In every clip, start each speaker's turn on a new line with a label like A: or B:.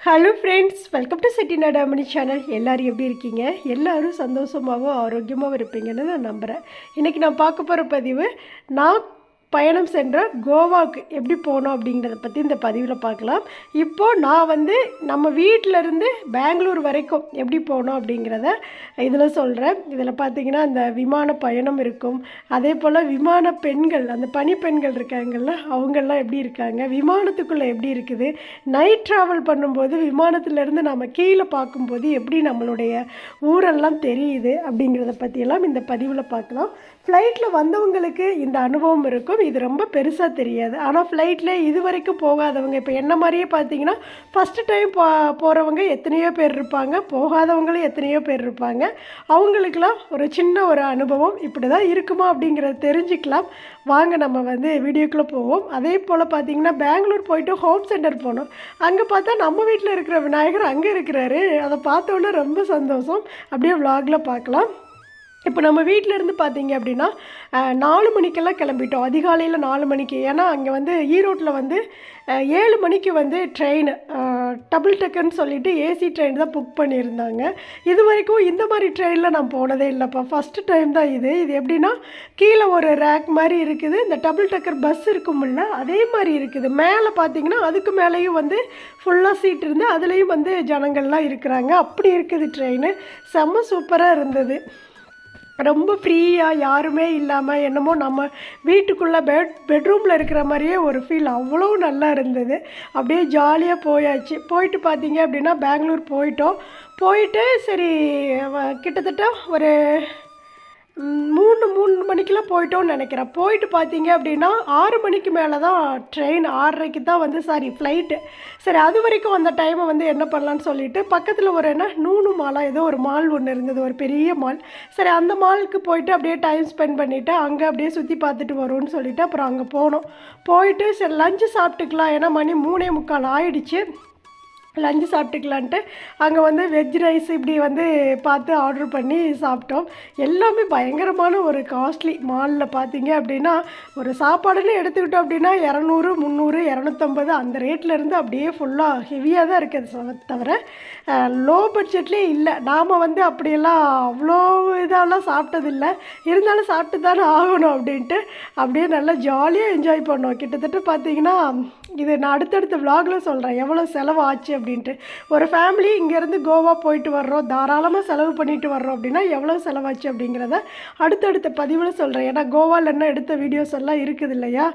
A: Hello friends welcome to செட்டினா டாமினி channel எல்லோரும் எப்படி இருக்கீங்க? எல்லாரும் சந்தோஷமாகவும் ஆரோக்கியமாகவும் இருப்பீங்கன்னு நான் நம்புகிறேன் இன்றைக்கி நான் பார்க்க போகிற பதிவு நான் பயணம் சென்ற கோவாவுக்கு எப்படி போனோம் அப்படிங்கிறத பற்றி இந்த பதிவில் பார்க்கலாம். இப்போது நான் வந்து நம்ம வீட்டிலருந்து பெங்களூர் வரைக்கும் எப்படி போனோம் அப்படிங்கிறத இதில் சொல்கிறேன் இதில் பார்த்தீங்கன்னா அந்த விமான பயணம் இருக்கும். அதே போல் விமான பெண்கள் அந்த பனி பெண்கள் இருக்காங்கல்ல அவங்கெல்லாம் எப்படி இருக்காங்க? விமானத்துக்குள்ளே எப்படி இருக்குது? நைட் ட்ராவல் பண்ணும்போது விமானத்துலேருந்து நம்ம கீழே பார்க்கும்போது எப்படி நம்மளுடைய ஊரெல்லாம் தெரியுது அப்படிங்கிறத பற்றியெல்லாம் இந்த பதிவில் பார்க்கலாம். ஃப்ளைட்டில் வந்தவங்களுக்கு இந்த அனுபவம் இருக்கும். இது ரொம்ப பெருசாக தெரியாது. ஆனால் ஃப்ளைட்டில் இது வரைக்கும் போகாதவங்க இப்போ என்ன மாதிரியே பார்த்தீங்கன்னா ஃபஸ்ட்டு டைம் போ போகிறவங்க எத்தனையோ பேர் இருப்பாங்க. போகாதவங்களும் எத்தனையோ பேர் இருப்பாங்க. அவங்களுக்கெல்லாம் ஒரு சின்ன ஒரு அனுபவம் இப்படி தான் இருக்குமா அப்படிங்கிறத தெரிஞ்சுக்கலாம். வாங்க நம்ம வந்து வீடியோக்குள்ளே போவோம். அதே போல் பார்த்தீங்கன்னா பெங்களூர் போயிட்டு ஹோம் சென்டர் போனோம். அங்கே பார்த்தா நம்ம வீட்டில் இருக்கிற விநாயகர் அங்கே இருக்கிறாரு. அதை பார்த்தோன்னே ரொம்ப சந்தோஷம். அப்படியே விலாகில் பார்க்கலாம். இப்போ நம்ம வீட்டில் இருந்து பார்த்தீங்க அப்படின்னா நாலு மணிக்கெல்லாம் கிளம்பிட்டோம். அதிகாலையில் நாலு மணிக்கு. ஏன்னா அங்கே வந்து ஈரோட்டில் வந்து ஏழு மணிக்கு வந்து ட்ரெயின் டபுள் டெக்குன்னு சொல்லிட்டு ஏசி ட்ரெயின் தான் புக் பண்ணியிருந்தாங்க. இது வரைக்கும் இந்த மாதிரி ட்ரெயினில் நான் போனதே இல்லைப்பா. ஃபஸ்ட்டு டைம் தான் இது. இது எப்படின்னா கீழே ஒரு ரேக் மாதிரி இருக்குது. இந்த டபுள் டெக்கர் பஸ் இருக்கும்ல அதே மாதிரி இருக்குது. மேலே பார்த்தீங்கன்னா அதுக்கு மேலேயும் வந்து ஃபுல்லாக சீட் இருந்து அதுலேயும் வந்து ஜனங்கள்லாம் இருக்கிறாங்க. அப்படி இருக்குது ட்ரெயின் செம்ம சூப்பராக இருந்தது. ரொம்ப ஃப்ரீயாக யாருமே இல்லாமல் என்னமோ நம்ம வீட்டுக்குள்ளே பெட் பெட்ரூமில் இருக்கிற மாதிரியே ஒரு ஃபீல் அவ்வளோ நல்லா இருந்தது. அப்படியே ஜாலியாக போயாச்சு. போயிட்டு பார்த்தீங்க அப்படின்னா பெங்களூர் போயிட்டோம். போயிட்டு சரி கிட்டத்தட்ட ஒரு மூணு மூணு மணிக்கெலாம் போயிட்டோம்னு நினைக்கிறேன். போயிட்டு பார்த்தீங்க அப்படின்னா ஆறு மணிக்கு மேலே தான் ட்ரெயின் ஆறரைக்கு தான் வந்து சாரி ஃப்ளைட்டு சரி அது வரைக்கும் அந்த டைமை வந்து என்ன பண்ணலான்னு சொல்லிட்டு பக்கத்தில் ஒரு என்ன நூனு மாலாக ஏதோ ஒரு மால் ஒன்று இருந்தது ஒரு பெரிய மால் சரி அந்த மாலுக்கு போயிட்டு அப்படியே டைம் ஸ்பெண்ட் பண்ணிவிட்டு அங்கே அப்படியே சுற்றி பார்த்துட்டு வருவோம்னு சொல்லிவிட்டு அப்புறம் அங்கே போனோம். போயிட்டு சரி லஞ்சு சாப்பிட்டுக்கலாம். ஏன்னா மணி மூணே முக்கால் ஆயிடுச்சு. லஞ்சு சாப்பிட்டுக்கலான்ட்டு அங்கே வந்து வெஜ் ரைஸ் இப்படி வந்து பார்த்து ஆர்டர் பண்ணி சாப்பிட்டோம். எல்லாமே பயங்கரமான ஒரு காஸ்ட்லி மாலில் பார்த்தீங்க அப்படின்னா ஒரு சாப்பாடுன்னு எடுத்துக்கிட்டோம் அப்படின்னா இரநூறு முந்நூறு இரநூத்தம்பது அந்த ரேட்டில் இருந்து அப்படியே ஃபுல்லாக ஹெவியாக தான் இருக்குது தவிர லோ பட்ஜெட்லேயே இல்லை. நாம் வந்து அப்படியெல்லாம் அவ்வளோ இதெல்லாம் சாப்பிட்டதில்லை. இருந்தாலும் சாப்பிட்டு தானே ஆகணும் அப்படின்ட்டு அப்படியே நல்லா ஜாலியாக என்ஜாய் பண்ணோம். கிட்டத்தட்ட பார்த்தீங்கன்னா இது நான் அடுத்தடுத்த விலாகில் சொல்கிறேன் எவ்வளோ செலவு ஆச்சு அப்படின்ட்டு. ஒரு ஃபேமிலி இங்கேருந்து கோவா போயிட்டு வர்றோம். தாராளமாக செலவு பண்ணிட்டு வர்றோம் அப்படின்னா எவ்வளோ செலவாச்சு அப்படிங்கிறத அடுத்தடுத்த பதிவில் சொல்கிறேன் ஏன்னா கோவாவில் என்ன எடுத்த வீடியோஸ் எல்லாம் இருக்குது இல்லையா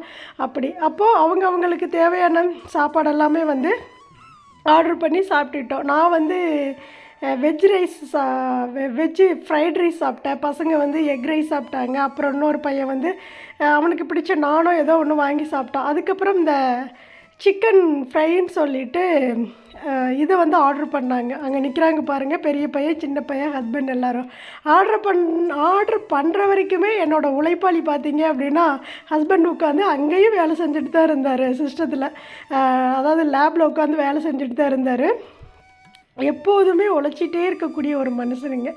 A: அப்படி. அப்போது அவங்க அவங்களுக்கு தேவையான சாப்பாடு எல்லாமே வந்து ஆர்டர் பண்ணி சாப்பிட்டுட்டோம். நான் வந்து வெஜ் ரைஸ் சா வெஜ்ஜு ஃப்ரைட் ரைஸ் சாப்பிட்டேன். பசங்க வந்து எக் ரைஸ் சாப்பிட்டாங்க. அப்புறம் இன்னொரு பையன் வந்து அவனுக்கு பிடிச்ச நானும் ஏதோ ஒன்று வாங்கி சாப்பிட்டான். அதுக்கப்புறம் இந்த சிக்கன் ஃப்ரைன்னு சொல்லிட்டு இதை வந்து ஆர்டர் பண்ணாங்க. அங்கே நிற்கிறாங்க பாருங்கள் பெரிய பையன் சின்ன பையன் ஹஸ்பண்ட் எல்லோரும். ஆர்டர் பண் ஆர்டர் பண்ணுற வரைக்குமே என்னோடய உழைப்பாளி பார்த்தீங்க அப்படின்னா ஹஸ்பண்ட் உட்காந்து அங்கேயும் வேலை செஞ்சுட்டு தான் இருந்தார் சிஸ்டத்தில் அதாவது லேபில் உட்காந்து வேலை செஞ்சுட்டு தான் இருந்தார். எப்போதுமே உழைச்சிட்டே இருக்கக்கூடிய ஒரு மனுஷனுங்க.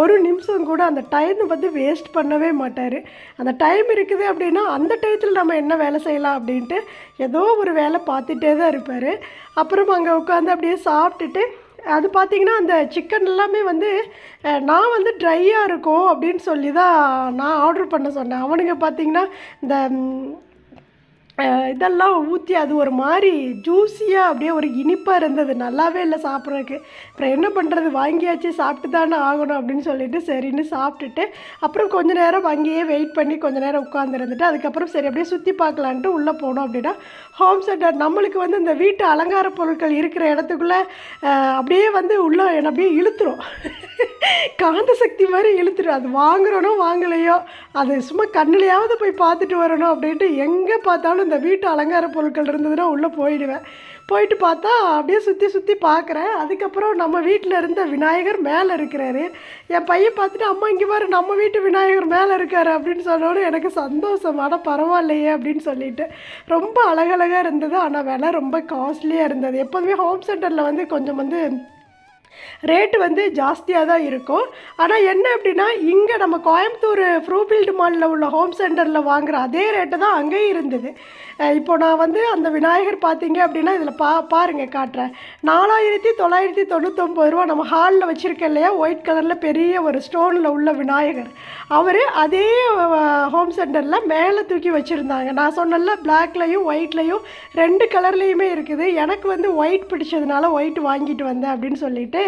A: ஒரு நிமிஷம் கூட அந்த டைம் வந்து வேஸ்ட் பண்ணவே மாட்டார். அந்த டைம் இருக்குது அப்படின்னா அந்த டயத்தில் நம்ம என்ன வேலை செய்யலாம் அப்படின்ட்டு ஏதோ ஒரு வேலை பார்த்துட்டே தான் இருப்பார். அப்புறம் அங்கே உட்காந்து அப்படியே சாப்பிட்டுட்டு அது பார்த்தீங்கன்னா அந்த சிக்கன் எல்லாமே வந்து நான் வந்து ட்ரையாக இருக்கும் அப்படின்னு சொல்லி தான் நான் ஆர்டர் பண்ண சொன்னேன். அவனுங்க பார்த்தீங்கன்னா இந்த இதெல்லாம் ஊற்றி அது ஒரு மாதிரி ஜூஸியாக அப்படியே ஒரு இனிப்பாக இருந்தது. நல்லாவே இல்லை சாப்பிட்றதுக்கு. அப்புறம் என்ன பண்ணுறது வாங்கியாச்சு சாப்பிட்டு தானே ஆகணும் அப்படின்னு சொல்லிட்டு சரின்னு சாப்பிட்டுட்டு அப்புறம் கொஞ்ச நேரம் அங்கேயே வெயிட் பண்ணி கொஞ்ச நேரம் உட்காந்துருந்துட்டு அதுக்கப்புறம் சரி அப்படியே சுற்றி பார்க்கலான்ட்டு உள்ளே போனோம் அப்படின்னா ஹோம் சென்டர் நம்மளுக்கு வந்து இந்த வீட்டு அலங்கார பொருட்கள் இருக்கிற இடத்துக்குள்ளே அப்படியே வந்து உள்ளே அப்படியே இழுத்துரும். காந்த சக்தி மாதிரி இழுத்துரும். அது வாங்குறோனோ வாங்கலையோ அது சும்மா கண்ணிலையாவது போய் பார்த்துட்டு வரணும் அப்படின்ட்டு எங்கே பார்த்தாலும் இந்த வீட்டு அலங்கார பொருட்கள் இருந்ததுன்னா உள்ளே போயிடுவேன். போயிட்டு பார்த்தா அப்படியே சுற்றி சுற்றி பார்க்குறேன். அதுக்கப்புறம் நம்ம வீட்டில் இருந்த விநாயகர் மேலே இருக்கிறாரு. என் பையன் பார்த்துட்டு அம்மா இங்கே பாரு நம்ம வீட்டு விநாயகர் மேலே இருக்காரு அப்படின்னு சொன்னோன்னு எனக்கு சந்தோஷம். ஆனால் பரவாயில்லையே அப்படின்னு சொல்லிட்டு. ரொம்ப அழகழகாக இருந்தது. ஆனால் விலை ரொம்ப காஸ்ட்லியாக இருந்தது. எப்போதுமே ஹோம் சென்டரில் வந்து கொஞ்சம் வந்து ரேட்டு வந்து ஜாஸ்தியாக தான் இருக்கும். ஆனால் என்ன அப்படின்னா இங்கே நம்ம கோயம்புத்தூர் ஃப்ரூஃபீல்டு மாலில் உள்ள ஹோம் சென்டரில் வாங்குகிற அதே ரேட்டு தான் அங்கேயும் இருந்தது. இப்போ நான் வந்து அந்த விநாயகர் பார்த்தீங்க அப்படின்னா இதில் பா பாருங்கள் காட்டுறேன். நாலாயிரத்தி தொள்ளாயிரத்தி தொண்ணூத்தொம்பது ரூபா நம்ம ஹாலில் வச்சுருக்கேன் இல்லையா? ஒயிட் கலரில் பெரிய ஒரு ஸ்டோனில் உள்ள விநாயகர். அவர் அதே ஹோம் சென்டரில் மேலே தூக்கி வச்சுருந்தாங்க. நான் சொன்னல பிளாக்லையும் ஒயிட்லையும் ரெண்டு கலர்லேயுமே இருக்குது. எனக்கு வந்து ஒயிட் பிடிச்சதுனால ஒயிட் வாங்கிட்டு வந்தேன் அப்படின்னு சொல்லிட்டு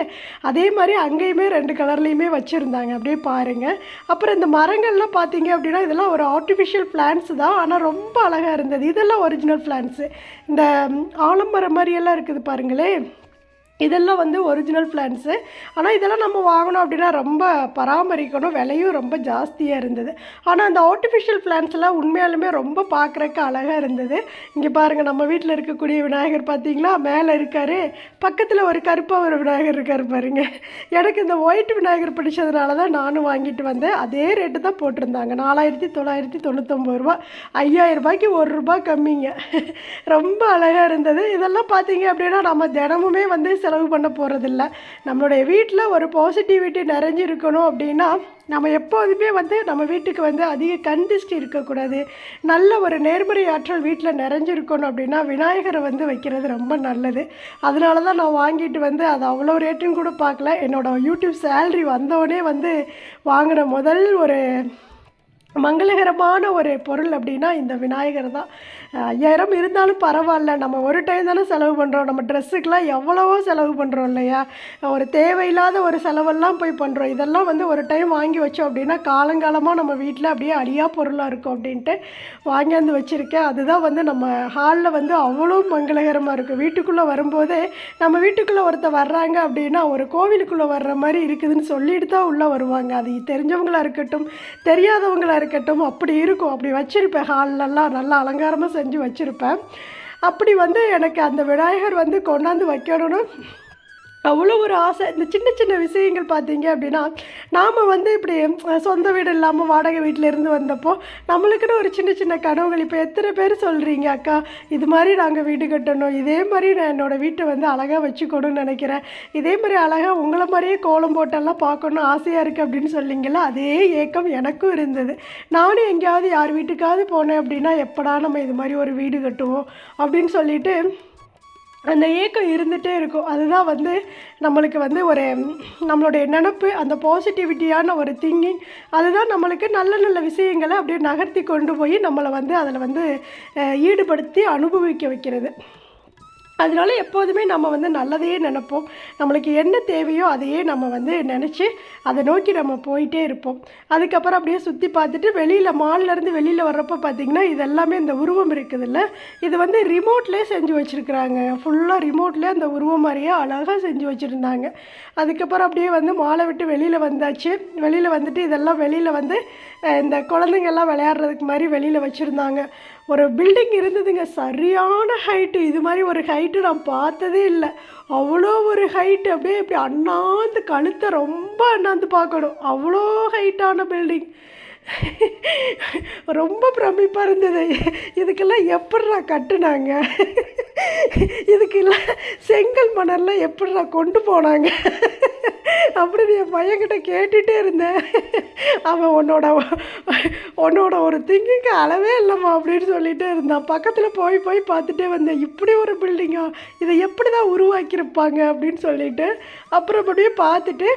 A: அதே மாதிரி அங்கேயுமே ரெண்டு கலர்லேயுமே வச்சுருந்தாங்க. அப்படியே பாருங்கள் அப்புறம் இந்த மரங்கள்லாம் பார்த்தீங்க அப்படின்னா இதெல்லாம் ஒரு ஆர்டிஃபிஷியல் பிளான்ஸ் தான். ஆனால் ரொம்ப அழகாக இருந்தது. இதெல்லாம் ஒரிஜினல் பிளான்ஸு இந்த ஆலம்பரம் ஆலமரம் மாதிரியெல்லாம் இருக்குது பாருங்களேன். இதெல்லாம் வந்து ஒரிஜினல் பிளான்ஸு ஆனால் இதெல்லாம் நம்ம வாங்கணும் அப்படின்னா ரொம்ப பராமரிக்கணும். விலையும் ரொம்ப ஜாஸ்தியாக இருந்தது. ஆனால் அந்த ஆர்டிஃபிஷியல் பிளான்ஸ்லாம் உண்மையாலுமே ரொம்ப பார்க்குறக்கு அழகாக இருந்தது. இங்கே பாருங்கள் நம்ம வீட்டில் இருக்கக்கூடிய விநாயகர் பார்த்தீங்களா? மேலே இருக்கார். பக்கத்தில் ஒரு கருப்பாக ஒரு விநாயகர் இருக்கார் பாருங்க. எனக்கு இந்த ஒயிட் விநாயகர் பிடிச்சதுனால தான் நானும் வாங்கிட்டு வந்தேன். அதே ரேட்டு தான் போட்டிருந்தாங்க. நாலாயிரத்தி தொள்ளாயிரத்தி தொண்ணூத்தொம்பது ரூபா ஐயாயிரம் ரூபாய்க்கு ஒரு ரூபா கம்மிங்க. ரொம்ப அழகாக இருந்தது. இதெல்லாம் பார்த்தீங்க அப்படின்னா நம்ம தினமுமே வந்து செலவு பண்ண போகிறதில்ல நம்மளுடைய வீட்டில் ஒரு பாசிட்டிவிட்டி நிறைஞ்சிருக்கணும் அப்படின்னா நம்ம எப்போதுமே வந்து நம்ம வீட்டுக்கு வந்து அதிக கண்டிஸ்ட் இருக்கக்கூடாது. நல்ல ஒரு நேர்மறை ஆற்றல் வீட்டில் நிறைஞ்சிருக்கணும் அப்படின்னா விநாயகரை வந்து வைக்கிறது ரொம்ப நல்லது. அதனால தான் நான் வாங்கிட்டு வந்து அது அவ்வளோ ரேட்டுன்னு கூட பார்க்கல. என்னோடய யூடியூப் சேல்ரி வந்தோடனே வந்து வாங்கின முதல் ஒரு மங்களகரமான ஒரு பொருள் அப்படின்னா இந்த விநாயகர் தான். ஐயாயிரம் இருந்தாலும் பரவாயில்ல. நம்ம ஒரு டைம் தானே செலவு பண்ணுறோம் நம்ம ட்ரெஸ்ஸுக்கெலாம் எவ்வளவோ செலவு பண்ணுறோம் இல்லையா? ஒரு தேவையில்லாத ஒரு செலவெல்லாம் போய் பண்ணுறோம் இதெல்லாம் வந்து ஒரு டைம் வாங்கி வச்சோம் அப்படின்னா காலங்காலமாக நம்ம வீட்டில் அப்படியே அழியா பொருளாக இருக்கும் அப்படின்ட்டு வாங்கியாந்து வச்சுருக்கேன். அதுதான் வந்து நம்ம ஹாலில் வந்து அவ்வளோ மங்களகரமாக இருக்கும். வீட்டுக்குள்ளே வரும்போதே நம்ம வீட்டுக்குள்ளே ஒருத்தர் வர்றாங்க அப்படின்னா ஒரு கோவிலுக்குள்ளே வர்ற மாதிரி இருக்குதுன்னு சொல்லிட்டு தான் உள்ளே வருவாங்க. அது தெரிஞ்சவங்களா இருக்கட்டும் தெரியாதவங்களாக இருக்கட்டும் அப்படி இருக்கும். அப்படி வச்சுருப்பேன். ஹால்லெல்லாம் நல்லா அலங்காரமாக செஞ்சு வச்சுருப்பேன். அப்படி வந்து எனக்கு அந்த விநாயகர் வந்து கொண்டாந்து வைக்கணும்னு அவ்வளோ ஒரு ஆசை. இந்த சின்ன சின்ன விஷயங்கள் பார்த்தீங்க அப்படின்னா நாம் வந்து இப்படி சொந்த வீடு இல்லாமல் வாடகை வீட்டில் இருந்து வந்தப்போ நம்மளுக்குன்னு ஒரு சின்ன சின்ன கனவுகள். இப்போ எத்தனை பேர் சொல்கிறீங்க அக்கா இது மாதிரி நாங்கள் வீடு கட்டணும். இதே மாதிரி நான் என்னோடய வீட்டை வந்து அழகாக வச்சுக்கணும்னு நினைக்கிறேன். இதே மாதிரி அழகாக உங்களை மாதிரியே கோலம் போட்டெல்லாம் பார்க்கணும் ஆசையாக இருக்குது அப்படின்னு சொல்லிங்களா? அதே ஏக்கம் எனக்கும் இருந்தது. நானும் எங்கேயாவது யார் வீட்டுக்காவது போனேன் அப்படின்னா எப்படா நம்ம இது மாதிரி ஒரு வீடு கட்டுவோம்? அப்படின்னு சொல்லிட்டு அந்த ஏக்கம் இருந்துகிட்டே இருக்கும். அதுதான் வந்து நம்மளுக்கு வந்து ஒரு நம்மளுடைய நினப்பு அந்த பாசிட்டிவிட்டியான ஒரு திங்கிங் அதுதான் நம்மளுக்கு நல்ல நல்ல விஷயங்களை அப்படியே நகர்த்தி கொண்டு போய் நம்மளை வந்து அதில் வந்து ஈடுபடுத்தி அனுபவிக்க வைக்கிறது. அதனால எப்போதுமே நம்ம வந்து நல்லதையே நினைப்போம். நம்மளுக்கு என்ன தேவையோ அதையே நம்ம வந்து நினச்சி அதை நோக்கி நம்ம போயிட்டே இருப்போம். அதுக்கப்புறம் அப்படியே சுற்றி பார்த்துட்டு வெளியில் மால்லேருந்து வெளியில் வர்றப்போ பார்த்திங்கன்னா இது எல்லாமே இந்த உருவம் இருக்குதுல்ல. இது வந்து ரிமோட்லேயே செஞ்சு வச்சுருக்குறாங்க. ஃபுல்லாக ரிமோட்லேயே அந்த உருவம் மாதிரியே அழகாக செஞ்சு வச்சுருந்தாங்க. அதுக்கப்புறம் அப்படியே வந்து மாலை விட்டு வெளியில் வந்தாச்சு. வெளியில் வந்துட்டு இதெல்லாம் வெளியில் வந்து இந்த குழந்தைங்கள்லாம் விளையாடுறதுக்கு மாதிரி வெளியில் வச்சுருந்தாங்க. ஒரு பில்டிங் இருந்ததுங்க. சரியான ஹைட்டு இது மாதிரி ஒரு ஹைட்டு நான் பார்த்ததே இல்லை. அவ்வளோ ஒரு ஹைட்டு அப்படியே இப்படி அண்ணாந்து கழுத்தை ரொம்ப அண்ணாந்து பார்க்கணும். அவ்வளோ ஹைட்டான பில்டிங் ரொம்ப பிரமிப்பாக இருந்தது. இதுக்கெல்லாம் எப்படிடா கட்டுனாங்க? இதுக்கெல்லாம் செங்கல் மணல்லாம் எப்படிடா கொண்டு போனாங்க? அப்படின்னு என் பையன்கிட்ட கேட்டுகிட்டே இருந்தேன். அவன் உன்னோட உன்னோட ஒரு திங்கிங்க அளவே இல்லைம்மா அப்படின்னு சொல்லிகிட்டே இருந்தான். பக்கத்தில் போய் போய் பார்த்துட்டே வந்தேன். இப்படி ஒரு பில்டிங்கா இதை எப்படி தான் உருவாக்கியிருப்பாங்க அப்படின்னு சொல்லிட்டு அப்புறம் அப்படியே பார்த்துட்டு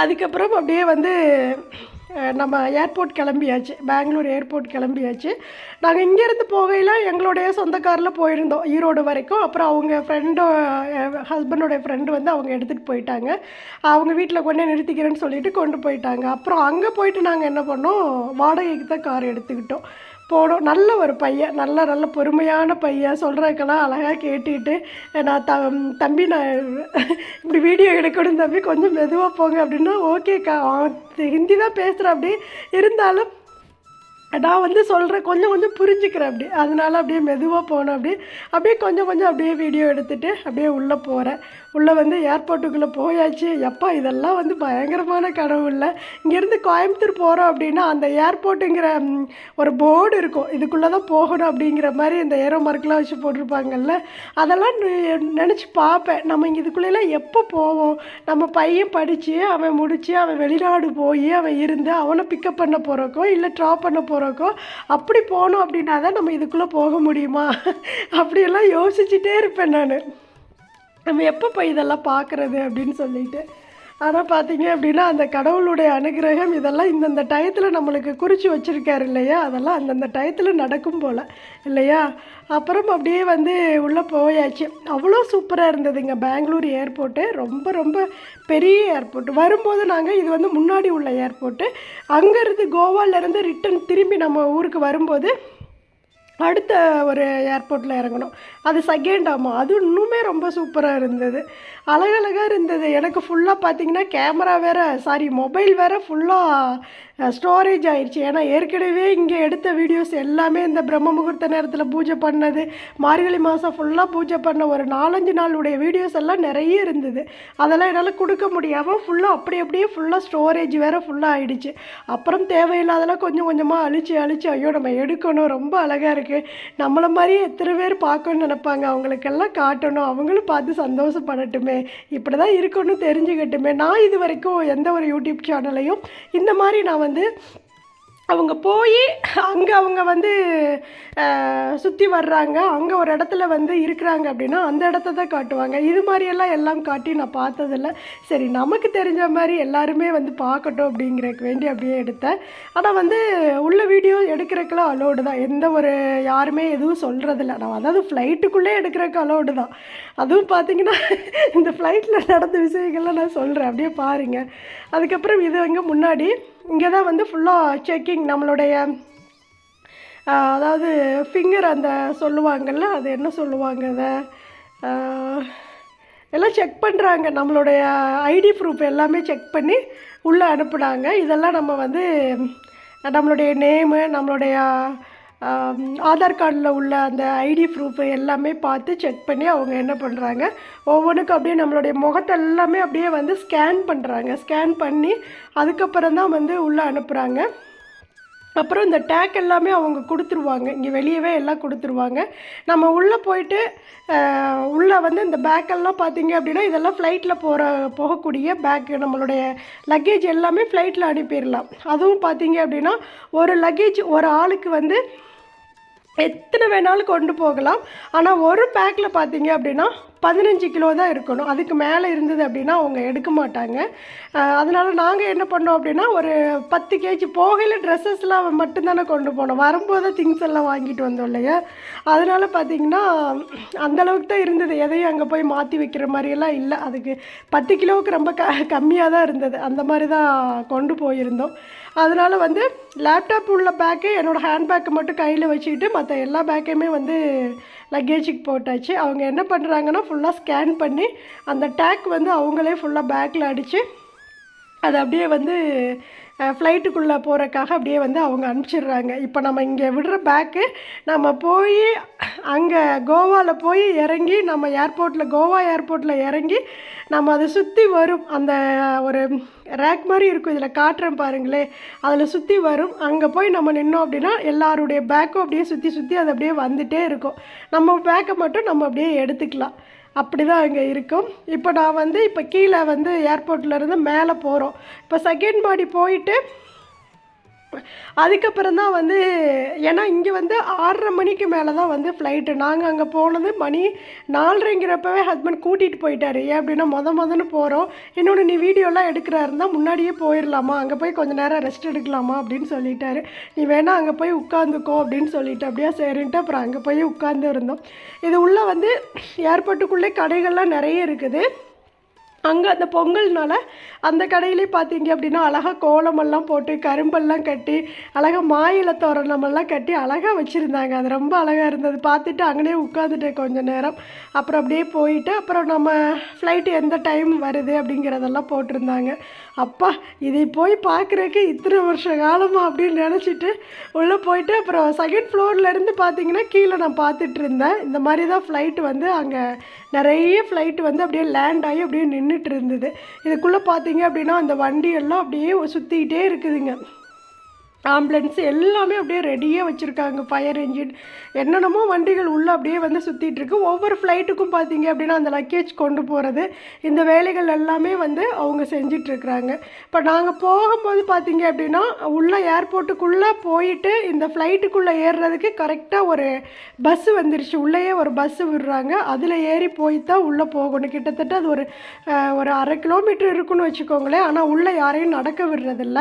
A: அதுக்கப்புறம் அப்படியே வந்து நம்ம ஏர்போர்ட் கிளம்பியாச்சு. பெங்களூர் ஏர்போர்ட் கிளம்பியாச்சு. நாங்கள் இங்கேருந்து போகையில் எங்களுடைய சொந்த காரில் போயிருந்தோம். ஈரோடு வரைக்கும். அப்புறம் அவங்க ஃப்ரெண்டோ ஹஸ்பண்டோட ஃப்ரெண்டு வந்து அவங்க எடுத்துகிட்டு போயிட்டாங்க. அவங்க வீட்டில் கொண்டே நிறுத்திக்கிறேன்னு சொல்லிட்டு கொண்டு போயிட்டாங்க. அப்புறம் அங்கே போயிட்டு நாங்கள் என்ன பண்ணோம்? வாடகைக்கு தான் கார் எடுத்துக்கிட்டோம். போனோம். நல்ல ஒரு பையன் நல்ல நல்ல பொறுமையான பையன். சொல்கிறதுக்கெல்லாம் அழகாக கேட்டுக்கிட்டு நான் த தம்பி நான் இப்படி வீடியோ எடுக்கணும் தம்பி கொஞ்சம் மெதுவாக போங்க அப்படின்னா ஓகேக்கா ஹிந்தி தான் பேசுகிறேன் அப்படி. இருந்தாலும் நான் வந்து சொல்கிறேன் கொஞ்சம் கொஞ்சம் புரிஞ்சுக்கிறேன் அப்படி. அதனால அப்படியே மெதுவாக போனேன் அப்படியே அப்படியே கொஞ்சம் கொஞ்சம் அப்படியே வீடியோ எடுத்துகிட்டு அப்படியே உள்ளே போகிறேன் உள்ளே வந்து ஏர்போர்ட்டுக்குள்ளே போயாச்சு. எப்பா இதெல்லாம் வந்து பயங்கரமான கனவு இல்லை இங்கேருந்து கோயம்புத்தூர் போகிறோம் அப்படின்னா அந்த ஏர்போர்ட்டுங்கிற ஒரு போர்டு இருக்கும். இதுக்குள்ளே தான் போகணும் அப்படிங்கிற மாதிரி இந்த ஏரோ மார்க்லாம் வச்சு போட்டிருப்பாங்கல்ல. அதெல்லாம் நினச்சி பார்ப்பேன். நம்ம இங்கே இதுக்குள்ளெல்லாம் எப்போ போவோம்? நம்ம பையன் படித்து அவன் முடித்து அவன் வெளிநாடு போய் அவன் இருந்து அவனை பிக்கப் பண்ண போகிறக்கோ இல்லை ட்ராப் பண்ண போகிறக்கோ அப்படி போனோம் அப்படின்னா தான் நம்ம இதுக்குள்ளே போக முடியுமா? அப்படியெல்லாம் யோசிச்சுட்டே இருப்பேன் நான். நம்ம எப்போ போய் இதெல்லாம் பார்க்குறது அப்படின்னு சொல்லிட்டு. ஆனால் பார்த்தீங்க அப்படின்னா அந்த கடவுளுடைய அனுகிரகம் இதெல்லாம் இந்தந்த டயத்தில் நம்மளுக்கு குறித்து வச்சுருக்காரு இல்லையா? அதெல்லாம் அந்தந்த டயத்தில் நடக்கும் போல் இல்லையா? அப்புறம் அப்படியே வந்து உள்ளே போயாச்சு. அவ்வளோ சூப்பராக இருந்ததுங்க. பெங்களூர் ஏர்போர்ட்டு. ரொம்ப ரொம்ப பெரிய ஏர்போர்ட். வரும்போது நாங்கள் இது வந்து முன்னாடி உள்ள ஏர்போர்ட்டு. அங்கேருந்து கோவாலேருந்து ரிட்டன் திரும்பி நம்ம ஊருக்கு வரும்போது அடுத்த ஒரு ஏர்போர்ட்டில் இறங்கணும். அது செகண்ட் ஆமாம் அது இன்னுமே ரொம்ப சூப்பராக இருந்தது. அழகழகாக இருந்தது. எனக்கு ஃபுல்லாக பார்த்தீங்கன்னா கேமரா வேறு சாரி மொபைல் வேறு ஃபுல்லாக ஸ்டோரேஜ் ஆயிடுச்சு ஏன்னா ஏற்கனவே இங்கே எடுத்த வீடியோஸ் எல்லாமே இந்த பிரம்ம முகூர்த்த நேரத்தில் பூஜை பண்ணது மார்கழி மாதம் ஃபுல்லாக பூஜை பண்ண ஒரு நாலஞ்சு நாளுடைய வீடியோஸ் எல்லாம் நிறைய இருந்தது. அதெல்லாம் என்னால் கொடுக்க முடியாமல் ஃபுல்லாக அப்படி அப்படியே ஃபுல்லாக ஸ்டோரேஜ் வேறு ஃபுல்லாக ஆயிடுச்சு. அப்புறம் தேவையில்லாதெல்லாம் கொஞ்சம் கொஞ்சமாக அழிச்சு அழிச்சு ஐயோ நம்ம எடுக்கணும். ரொம்ப அழகாக இருக்குது நம்மளை மாதிரியே எத்தனை பேர் பார்க்கணும்னு நினப்பாங்க. அவங்களுக்கெல்லாம் காட்டணும். அவங்களும் பார்த்து சந்தோஷப்படட்டுமே. இப்படி தான் இருக்குன்னு தெரிஞ்சுக்கட்டுமே. நான் இது வரைக்கும் எந்த ஒரு யூடியூப் சேனலையும் இந்த மாதிரி நான் வந்து அவங்க போய் அங்கே அவங்க வந்து சுற்றி வர்றாங்க. அங்கே ஒரு இடத்துல வந்து இருக்கிறாங்க அப்படின்னா அந்த இடத்த தான் காட்டுவாங்க. இது மாதிரியெல்லாம் எல்லாம் காட்டி நான் பார்த்ததில்ல. சரி நமக்கு தெரிஞ்ச மாதிரி எல்லாருமே வந்து பார்க்கட்டும் அப்படிங்கிறக்கு வேண்டி அப்படியே எடுத்தேன். ஆனால் வந்து உள்ள வீடியோ எடுக்கிறக்கெல்லாம் அலோடு தான். எந்த ஒரு யாருமே எதுவும் சொல்கிறதில்ல நான் அதாவது ஃப்ளைட்டுக்குள்ளே எடுக்கிறதுக்கு அலோடு தான். அதுவும் பார்த்தீங்கன்னா இந்த ஃப்ளைட்டில் நடந்த விஷயங்கள்லாம் நான் சொல்கிறேன் அப்படியே பாருங்கள் அதுக்கப்புறம் இது அங்கே முன்னாடி இங்கே தான் வந்து ஃபுல்லாக செக்கிங் நம்மளுடைய அதாவது ஃபிங்கர் அந்த சொல்லுவாங்கள்ல அது என்ன சொல்லுவாங்க அதை? எல்லாம் செக் பண்ணுறாங்க நம்மளுடைய ஐடி ப்ரூஃப் எல்லாமே செக் பண்ணி உள்ளே அனுப்புனாங்க. இதெல்லாம் நம்ம வந்து நம்மளுடைய நேமு நம்மளுடைய ஆதார் கார்டில் உள்ள அந்த ஐடி ப்ரூஃப் எல்லாமே பார்த்து செக் பண்ணி அவங்க என்ன பண்ணுறாங்க. ஒவ்வொன்றுக்கும் அப்படியே நம்மளுடைய முகத்தை எல்லாமே அப்படியே வந்து ஸ்கேன் பண்ணுறாங்க. ஸ்கேன் பண்ணி அதுக்கப்புறம் தான் வந்து உள்ளே அனுப்புகிறாங்க. அப்புறம் இந்த டேக் எல்லாமே அவங்க கொடுத்துருவாங்க. இங்கே வெளியவே எல்லாம் கொடுத்துருவாங்க. நம்ம உள்ளே போயிட்டு உள்ளே வந்து இந்த பேக்கெல்லாம் பார்த்தீங்க அப்படின்னா இதெல்லாம் ஃப்ளைட்டில் போகிற போகக்கூடிய பேக்கு நம்மளுடைய லக்கேஜ் எல்லாமே ஃப்ளைட்டில் அனுப்பிடலாம். அதுவும் பார்த்தீங்க அப்படின்னா ஒரு லக்கேஜ் ஒரு ஆளுக்கு வந்து எத்தனை வேணாலும் கொண்டு போகலாம். ஆனால் ஒரு பேக்கில் பார்த்தீங்க அப்படின்னா பதினஞ்சு கிலோ தான் இருக்கணும். அதுக்கு மேலே இருந்தது அப்படின்னா அவங்க எடுக்க மாட்டாங்க. அதனால் நாங்கள் என்ன பண்ணோம் அப்படின்னா ஒரு பத்து கேஜி போகையில் ட்ரெஸ்ஸஸ்லாம் மட்டும்தானே கொண்டு போனோம். வரும்போது திங்ஸ் எல்லாம் வாங்கிட்டு வந்தோம் இல்லையா? அதனால பார்த்தீங்கன்னா அந்தளவுக்கு தான் இருந்தது. எதையும் அங்கே போய் மாற்றி வைக்கிற மாதிரியெல்லாம் இல்லை. அதுக்கு பத்து கிலோவுக்கு ரொம்ப க கம்மியாக தான் இருந்தது. அந்த மாதிரி தான் கொண்டு போயிருந்தோம். அதனால் வந்து லேப்டாப் உள்ள பேக்கு என்னோடய ஹேண்ட்பேக்கை மட்டும் கையில் வச்சுக்கிட்டு மற்ற எல்லா பேக்கையுமே வந்து லக்கேஜுக்கு போட்டாச்சு. அவங்க என்ன பண்ணுறாங்கன்னா ஃபுல்லாக ஸ்கேன் பண்ணி அந்த டேக் வந்து அவங்களே ஃபுல்லாக பேக்கில் அடித்து அது அப்படியே வந்து ஃப்ளைட்டுக்குள்ளே போகிறக்காக அப்படியே வந்து அவங்க அனுப்பிச்சிடுறாங்க. இப்போ நம்ம இங்கே விடுற பேக்கு நம்ம போய் அங்கே கோவாவில் போய் இறங்கி நம்ம ஏர்போர்ட்டில் கோவா ஏர்போர்ட்டில் இறங்கி நம்ம அதை சுற்றி வரும். அந்த ஒரு ரேக் மாதிரி இருக்கும் இதில் காட்டுறேன் பாருங்களே அதில் சுற்றி வரும். அங்கே போய் நம்ம நின்னோம் அப்படின்னா எல்லாருடைய பேக்கும் அப்படியே சுற்றி சுற்றி அது அப்படியே வந்துகிட்டே இருக்கும். நம்ம பேக்கை மட்டும் நம்ம அப்படியே எடுத்துக்கலாம். அப்படி தான் அங்கே இருக்கும். இப்போ நான் வந்து இப்போ கீழே வந்து ஏர்போர்ட்ல இருந்து மேலே போகிறோம் இப்போ செகண்ட் பாடி போயிட்டு அதுக்கப்புறம் தான் வந்து ஏன்னா இங்கே வந்து ஆறரை மணிக்கு மேலே தான் வந்து ஃப்ளைட்டு நாங்கள் அங்கே போனது மணி நாலரைங்கிறப்பவே ஹஸ்பண்ட் கூட்டிகிட்டு போயிட்டார். ஏன் அப்படின்னா மொத மொதன்னு போகிறோம் இன்னொன்று நீ வீடியோலாம் எடுக்கிறா இருந்தால் முன்னாடியே போயிடலாமா அங்கே போய் கொஞ்ச நேரம் ரெஸ்ட் எடுக்கலாமா? அப்படின்னு சொல்லிட்டாரு. நீ வேணால் அங்கே போய் உட்காந்துக்கோ அப்படின்னு சொல்லிட்டு அப்படியே சரின்ட்டு அப்புறம் அங்கே போய் உட்காந்து இருந்தோம். இது உள்ளே வந்து ஏர்போர்ட்டுக்குள்ளே கடைகள்லாம் நிறைய இருக்குது. அங்கே அந்த பொங்கல்னால அந்த கடையிலே பார்த்தீங்க அப்படின்னா அழகாக கோலமெல்லாம் போட்டு கரும்பெல்லாம் கட்டி அழகாக மாயில தோரணமெல்லாம் கட்டி அழகாக வச்சுருந்தாங்க. அது ரொம்ப அழகாக இருந்தது. பார்த்துட்டு அங்கேயே உட்காந்துட்டேன் கொஞ்ச நேரம். அப்புறம் அப்படியே போயிட்டு அப்புறம் நம்ம ஃப்ளைட்டு எந்த டைம் வருது அப்படிங்கிறதெல்லாம் போட்டிருந்தாங்க. அப்பா இதை போய் பார்க்குறதுக்கு இத்தனை வருஷ காலமா அப்படின்னு நினச்சிட்டு உள்ளே போயிட்டு அப்புறம் செகண்ட் ஃப்ளோர்லேருந்து பார்த்தீங்கன்னா கீழே நான் பார்த்துட்டு இருந்தேன். இந்த மாதிரி தான் ஃப்ளைட்டு வந்து அங்கே நிறைய ஃப்ளைட்டு வந்து அப்படியே லேண்ட் ஆகி அப்படியே நின்றுட்டு இருந்தது. இதுக்குள்ளே பார்த்தீங்க அப்படின்னா அந்த வண்டியெல்லாம் அப்படியே சுற்றிக்கிட்டே இருக்குதுங்க. ஆம்புலன்ஸ் எல்லாமே அப்படியே ரெடியாக வச்சுருக்காங்க ஃபயர் என்ஜின் என்னென்னமோ வண்டிகள் உள்ளே அப்படியே வந்து சுற்றிட்டுருக்கு ஒவ்வொரு ஃப்ளைட்டுக்கும் பார்த்தீங்க அப்படின்னா அந்த லக்கேஜ் கொண்டு போகிறது இந்த வேலைகள் எல்லாமே வந்து அவங்க செஞ்சிட்ருக்குறாங்க இப்போ நாங்கள் போகும்போது பார்த்தீங்க அப்படின்னா உள்ளே ஏர்போர்ட்டுக்குள்ளே போயிட்டு இந்த ஃப்ளைட்டுக்குள்ளே ஏறுறதுக்கு கரெக்டாக ஒரு பஸ்ஸு வந்துருச்சு. உள்ளேயே ஒரு பஸ்ஸு விடுறாங்க. அதில் ஏறி போய் தான் உள்ளே போகணும். கிட்டத்தட்ட அது ஒரு ஒரு அரை கிலோமீட்டர் இருக்குன்னு வச்சுக்கோங்களேன். ஆனால் உள்ளே யாரையும் நடக்க விடுறதில்ல.